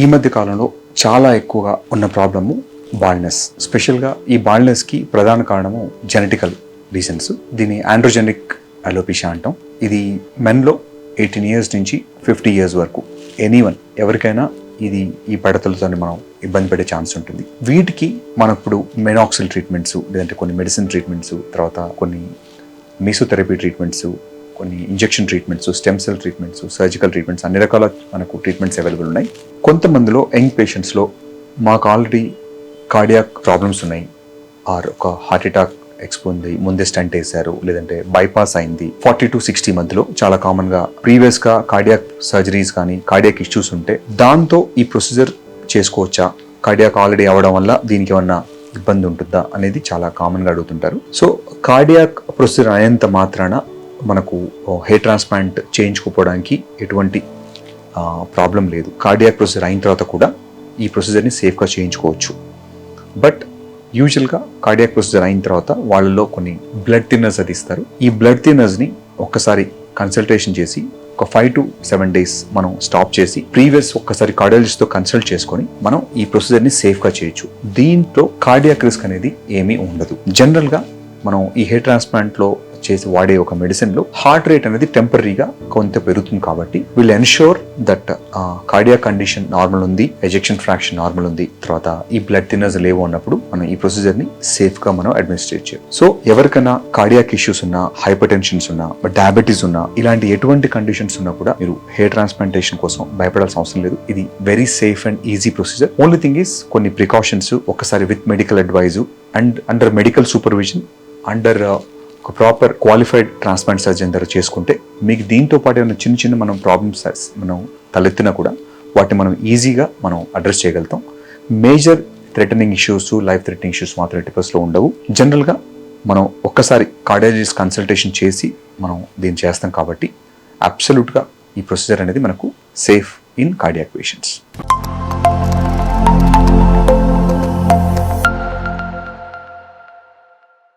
ఈ మధ్య కాలంలో చాలా ఎక్కువగా ఉన్న ప్రాబ్లము బాల్నెస్. స్పెషల్గా ఈ బాల్నెస్కి ప్రధాన కారణము జెనెటికల్ రీజన్స్. దీన్ని ఆండ్రోజెనిక్ అలోపిషా అంటాం. ఇది మెన్లో ఎయిటీన్ ఇయర్స్ నుంచి ఫిఫ్టీ ఇయర్స్ వరకు. ఎనీవన్ ఎవరికైనా ఇది ఈ పడతలతో మనం ఇబ్బంది పడే ఛాన్స్ ఉంటుంది. వీటికి మనం ఇప్పుడు మెనాక్సిల్ ట్రీట్మెంట్స్ లేదంటే కొన్ని మెడిసిన్ ట్రీట్మెంట్స్ తర్వాత కొన్ని మీసోథెరపీ ట్రీట్మెంట్స్ కొన్ని injection treatments stem cell treatments surgical treatments అన్ని రకాల మనకు ట్రీట్మెంట్స్ అవైలబుల్ ఉన్నాయి. కొంతమందిలో యంగ్ పేషెంట్స్లో మాకు ఆల్రెడీ కార్డియాక్ ప్రాబ్లమ్స్ ఉన్నాయి. ఆర్ ఒక హార్ట్ అటాక్ ఎక్స్పో ఉంది ముందే స్టంట్ వేశారు లేదంటే బైపాస్ అయింది. ఫార్టీ టు సిక్స్టీ మధ్యలో చాలా కామన్గా ప్రీవియస్గా కార్డియాక్ సర్జరీస్ కానీ కార్డియాక్ ఇష్యూస్ ఉంటే దాంతో ఈ ప్రొసీజర్ చేసుకోవచ్చా? కార్డియాక్ ఆల్రెడీ అవ్వడం వల్ల దీనికి ఏమన్నా ఇబ్బంది ఉంటుందా అనేది చాలా కామన్గా అడుగుతుంటారు. సో కార్డియాక్ ప్రొసీజర్ అయ్యేంత మాత్రాన మనకు హెయిర్ ట్రాన్స్ప్లాంట్ చేయించుకోవడానికి ఎటువంటి ప్రాబ్లం లేదు. కార్డియాక్ ప్రొసీజర్ అయిన తర్వాత కూడా ఈ ప్రొసీజర్ని సేఫ్గా చేయించుకోవచ్చు. బట్ యూజువల్గా కార్డియాక్ ప్రొసీజర్ అయిన తర్వాత వాళ్ళలో కొన్ని బ్లడ్ థిన్నర్స్ అది ఇస్తారు. ఈ బ్లడ్ థిన్నర్స్ని ఒక్కసారి కన్సల్టేషన్ చేసి ఒక ఫైవ్ టు సెవెన్ డేస్ మనం స్టాప్ చేసి ప్రీవియస్ ఒక్కసారి కార్డియాలజిస్ట్తో కన్సల్ట్ చేసుకొని మనం ఈ ప్రొసీజర్ని సేఫ్గా చేయొచ్చు. దీంట్లో కార్డియాక్ రిస్క్ అనేది ఏమీ ఉండదు. జనరల్గా మనం ఈ హెయిర్ ట్రాన్స్ప్లాంట్లో చేసి వాడే ఒక మెడిసిన్లో హార్ట్ రేట్ అనేది టెంపరీగా కొంత పెరుగుతుంది కాబట్టి will ensure that cardiac condition normal ఉంది ఎజెక్షన్ ఫ్రాక్షన్ నార్మల్ ఉంది. తర్వాత ఈ బ్లడ్ థిన్నర్స్ లేవు అన్నప్పుడు మనం ఈ ప్రొసీజర్ని సేఫ్గా మనం అడ్మినిస్ట్రేట్ చేయాలి సో ఎవరికైనా కార్డియాక్ ఇష్యూస్ ఉన్నా హైపర్ టెన్షన్స్ ఉన్నా డయాబెటీస్ ఉన్నా ఇలాంటి ఎటువంటి కండిషన్స్ ఉన్నా కూడా మీరు హెయిర్ ట్రాన్స్ప్లాంటేషన్ కోసం భయపడాల్సిన అవసరం లేదు. ఇది very safe and easy procedure only thing is కొన్ని ప్రికాషన్స్ ఒకసారి with medical advice and under medical supervision under ఒక ప్రాపర్ క్వాలిఫైడ్ ట్రాన్స్ప్లాంట్ సర్జన్ దగ్గర చేసుకుంటే మీకు దీంతో పాటు ఏమైనా చిన్న చిన్న మనం ప్రాబ్లమ్స్ మనం తలెత్తినా కూడా వాటిని మనం ఈజీగా మనం అడ్రస్ చేయగలుగుతాం. Major threatening issues life threatening issues మాత్రం ఎట్టి ఉండవు. జనరల్గా మనం ఒక్కసారి కార్డియాలజిస్ట్ కన్సల్టేషన్ చేసి మనం దీన్ని చేస్తాం కాబట్టి అబ్సల్యూట్గా ఈ ప్రొసీజర్ అనేది మనకు సేఫ్ ఇన్ కార్డియాక్ పేషెంట్స్